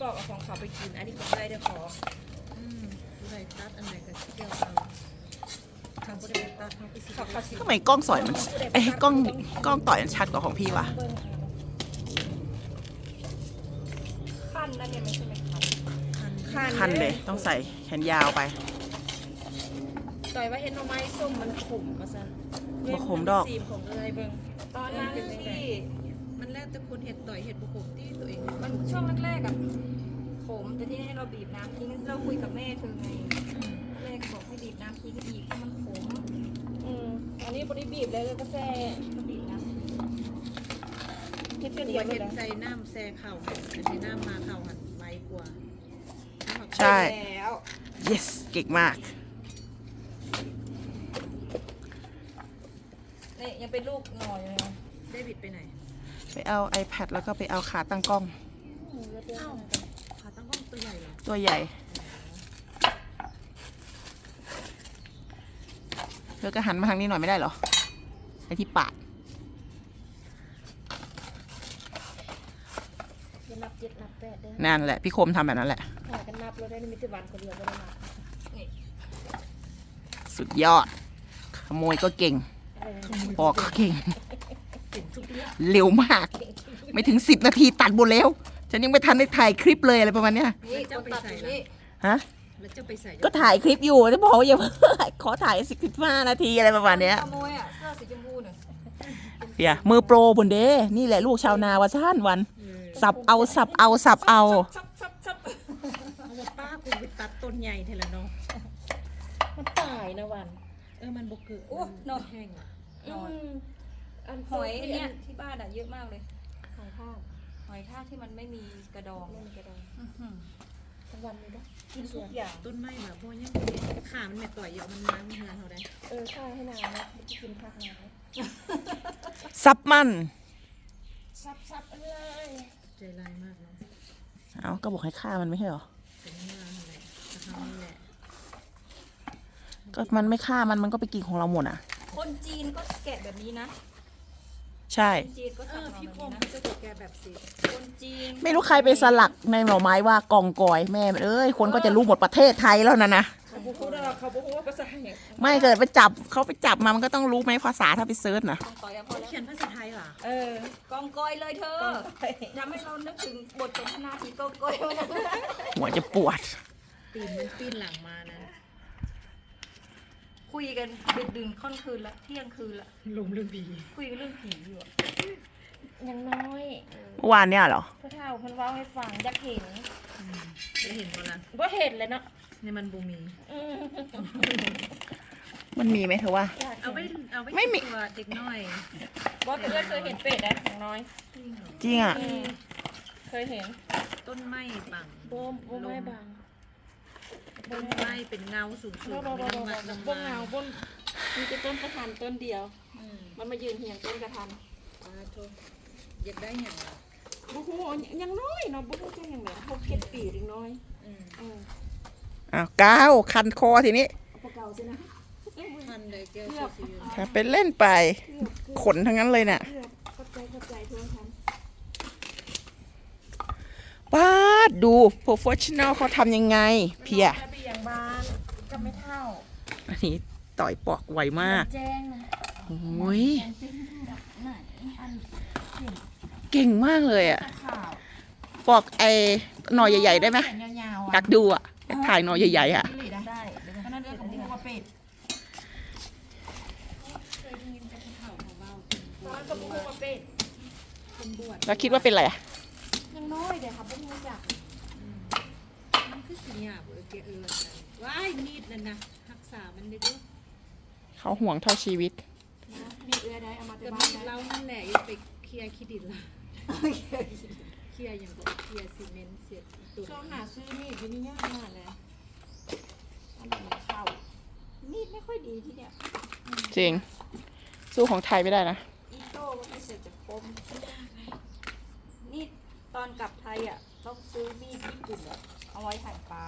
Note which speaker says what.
Speaker 1: ปอกเอาของเขาไปกิน อันนี้ของได้เดี๋ยวขอ
Speaker 2: อืมผู้ใดตัดอันไหนก็เกี่ยวเอาทางผู้ใดตัดทางไปสิ
Speaker 1: ขอเขาสิ
Speaker 3: ทำไมกล้องสอยมันเอ้ยกล้องกล้องต่อยมันชัดกว่าของพี่วะ
Speaker 1: ขั้นนั่นเนี่ยไม่ใช่ไหมคัน
Speaker 2: คัน
Speaker 3: คันเลยต้องใส่แขนยาวไป
Speaker 1: ต่อยว่าเห็นหน่อไม้ส้มมันขมมาซะ
Speaker 3: บ่ขมดอก
Speaker 1: ซีมของเลยเบิ่งตอนนั้นที่
Speaker 2: มันแล้วแต่คนเห็ดต่อยเห็ดบุกบที่ตัวเอง
Speaker 1: มันช่วงแรกๆอะขมแต่ที่ให้เราบีบน้ำทิ้งเราคุยกับแม่เธอไงแม่ก็บอกให้บีบน้ำทิ้งอีกให้มันขม
Speaker 4: อืมอันนี้บริบีบเลยก็แซ่
Speaker 1: ก็บีบน้ำ
Speaker 4: เฮ็ด
Speaker 2: เป็
Speaker 4: เป็นน
Speaker 2: หั
Speaker 4: เดี
Speaker 2: ว
Speaker 4: ยวเล
Speaker 2: เห็
Speaker 4: ย
Speaker 2: ด
Speaker 4: นะ
Speaker 2: ใส่น้ำแซ่เข่าหันอันนี้น้ำมาเข่าหันไวกว่า
Speaker 3: ใช่
Speaker 1: แล้ว
Speaker 3: yes เก่งมาก
Speaker 1: นี่ยังเป็นลูกงออยู่เลยนะ
Speaker 2: ได้บิดไปไหน
Speaker 3: ไปเอา iPad แล้วก็ไปเอาขาตั้งกล้อง
Speaker 2: เอ้าขาตั้งกล้องตัวใหญ่เหรอ
Speaker 3: ตัวใหญ่ เธอก็หันมาทางนี้หน่อยไม่ได้เหรอ ไอที่ปาก
Speaker 4: จะนับเจ็ดนับแปดได้
Speaker 3: นั่นแหละ พี่คมทำแบบนั้นแหละ
Speaker 4: หากันนับเราได้มีแต่วันคนเดียวก็ได้นับ
Speaker 3: สุดยอด ขโมยก็เก่ง
Speaker 4: เออ
Speaker 3: ปอกก็เก่ง เร็วมาก ไม่ถึงสิบนาทีตัดหมดแล้ว ฉันยังไม่ทันได้ถ่ายคลิปเลยอะไรประมาณเนี้ย
Speaker 1: นี่คนตัดอยู่นี่
Speaker 3: ฮะ
Speaker 2: แล้วจะไปใส่
Speaker 3: ก็ถ่ายคลิปอยู่จะบอกว่าอย่า ขอถ่ายสิบห้านาทีอะไรประมาณเนี้ย
Speaker 1: ขโมยอะเสื้อสีชมพูเนี่ย
Speaker 3: เปียมือโปรบนเด้นี่แหละลูกชาวนาวาซ่านวัน สับเอาสับเอาสับเอา
Speaker 1: ชับชับชับ
Speaker 2: เอาว่าป้าคุณไปตัดต้นใหญ่เทละเนาะ
Speaker 4: มันตายนะวัน
Speaker 2: เออมันบกเกิด
Speaker 1: โอ้นอน
Speaker 2: แห้งอะ
Speaker 4: อืม อัน
Speaker 1: หอยเนี่ยที่บ้านอะเยอะมากเลย
Speaker 4: หอยทาก
Speaker 1: หอยทากที่มันไม่มีกระดอง
Speaker 4: เล่นกระดอง
Speaker 1: อื้อหือ
Speaker 4: ทั้งวันเลยนะ
Speaker 1: กินทุกอย่าง
Speaker 2: ต้นไม้แบบพวกยังบ่เห็นขามันไม่ต่อยเยอะมันล้างเงินเขาได้
Speaker 4: เออข้าวให้นางนะไม่กินผักนางนะ
Speaker 3: ซับมัน
Speaker 4: ซับซับเลย
Speaker 2: ใจร้ายมากเนาะ
Speaker 3: เอาก็บอกให้ฆ่ามันไม่ใช่เหรอ
Speaker 2: เป็นเมื่อนั่นแหละกระทำนี่แหละ
Speaker 3: ก็มันไม่ฆ่ามันมันก็ไปกินของเราหมดอะ
Speaker 1: คนจีนก็แกะแบบนี้นะ
Speaker 3: ใช่
Speaker 1: คนจีนก็
Speaker 2: เอ
Speaker 1: สั่ง
Speaker 2: อ
Speaker 1: มา
Speaker 2: พี่
Speaker 1: แบบ
Speaker 2: ค
Speaker 1: นี้
Speaker 2: ม
Speaker 1: นะ
Speaker 2: จะถูกแกแบบสี
Speaker 1: คนจีน
Speaker 3: ไม่รู้ใครไปสลักในหน่อไม้ว่ากองกอยแม่เอ้ยคนก็จะรู้หมดประเทศไทยแล้วนะนะ
Speaker 4: เขาบอกว่าเขาบอกว่าภาษาอย่าง
Speaker 3: ไม่เกิดไปจับเขาไปจับมามันก็ต้องรู้ไหมภาษาถ้าไปเซิร์ชนะ
Speaker 1: กองกอยอะพอแล้ว
Speaker 2: เขียนภาษาไทยเหรอ
Speaker 1: เออกองกอยเลยเธอทำให้เรานึกถึงบทสนทนาที่กองกอยวันนั้น
Speaker 3: หัวจะปวด
Speaker 2: ปีนมันปีนหลังมานะ
Speaker 1: คุยกันดึกดื่นค่อนคืนละเที่ยงคืนละ
Speaker 2: ลมเรื่องผี
Speaker 1: คุยกันเรื่องผีอยู่อะ
Speaker 4: ยังน้อย
Speaker 3: เมื่อวานเนี่ยเหรอ
Speaker 4: พ่อเฒ่าเพิ่นเว้าให้ฟังอยากเห็น
Speaker 2: ได้เห็นบ่ล่ะ
Speaker 4: ว่าเห็นเลยเนาะ
Speaker 2: ในมันบูมี
Speaker 4: อืม
Speaker 3: มันมีไหมเธอว่า
Speaker 4: อยาก
Speaker 2: เอาไป
Speaker 4: เห็น
Speaker 2: เอาไป
Speaker 3: ไม่มี
Speaker 2: ตัวเด็กน้อย
Speaker 4: ว่าเพื่อนเคยเห็นเป็ดนะอย่างน้อย
Speaker 3: จริงอะ
Speaker 4: อืมเคยเห็น
Speaker 2: ต้นไม้บัง
Speaker 4: โบมโบมไม่บาง
Speaker 2: ต้นไม้เป็นเงาสูง
Speaker 4: โบ
Speaker 2: สูง
Speaker 4: มโบม
Speaker 2: ไม่
Speaker 4: โบ
Speaker 2: ต้อง
Speaker 4: ม
Speaker 2: มัดลง
Speaker 4: บน
Speaker 2: มา
Speaker 4: เงาบนมีแต่ต้นกระทันต้นเดียว
Speaker 2: อืม
Speaker 4: มันมายืนเหียงต้นกระทัน
Speaker 2: อ่าโทษอยากได้อย่าง
Speaker 4: บุหูยังน้อยเนาะบุหูจังยังไงหกเจ็ดปียังน้อย
Speaker 2: อืม
Speaker 4: อืม
Speaker 3: อ้าวก้าวคันคอทีนี้
Speaker 4: เอาปากเก่าสินะ
Speaker 2: พันเลยแกเสียชีวิต
Speaker 3: ถ้าเป็นเล่นไป
Speaker 4: เกือบเกือบ
Speaker 3: ขนทั้งนั้นเลยเนี่ย
Speaker 4: เกือบเข้าใจเข้าใจทุกท่าน
Speaker 3: ป้าดดู professional เขาทำยังไง เพียะ
Speaker 4: ไปอย่างบ้าน ก็ไม่เท่า
Speaker 3: อันนี้ต่อยปอกไวมาก
Speaker 4: แจ้งนะ
Speaker 3: โอ้ย
Speaker 4: เป็นแบบไหนอัน
Speaker 3: เก่งมากเลยอะ
Speaker 4: ข่าว
Speaker 3: ปอกไอ้หน่อใหญ่ ๆ ได้ไหม
Speaker 4: แขนยาวๆ
Speaker 3: อยากดูอะอยากถ่ายหน่อใหญ่ๆอะ
Speaker 4: ได้ได้เพราะนั่นเองผมพูดว่าเป็ดตอนก็พูดว่าเป็ด
Speaker 2: คนบวช
Speaker 3: แล้วคิดว่าเป็นอะไรอะ
Speaker 4: ยังน้อยเดี๋ยวครับเพิ่งรู้จัก
Speaker 2: มัน คือสิเนี่ยบ่เออแกเออว้ายมีดนั่นนะรักษามันได้ด้วย
Speaker 3: เขาห่วงเท่าชีวิต
Speaker 4: มีเอื้อได้เอามา
Speaker 2: แต่
Speaker 4: แต่
Speaker 2: มี
Speaker 4: บ้าน
Speaker 2: ด
Speaker 4: ได้
Speaker 2: เรานั่นแหละอย่าไปเคลียร์ขี้ดินละเคลียร์อย่างก็เคลียร์ซีเมนต์เสียดตัว
Speaker 4: ช่วงหาซื้อมีดอยู่นี่ยากมากเลยอันนี้เข้า
Speaker 1: มีดไม่ค่อยดีที่เนี่ย
Speaker 3: จริง สู้ของไทยไม่ได้นะ
Speaker 1: อีโต้ก็ไม่เสร็จจากคมนี่ตอนกลับไทยอะต้องซื้อมีดญี่ปุ่นอะเอาไว้หั่นปลา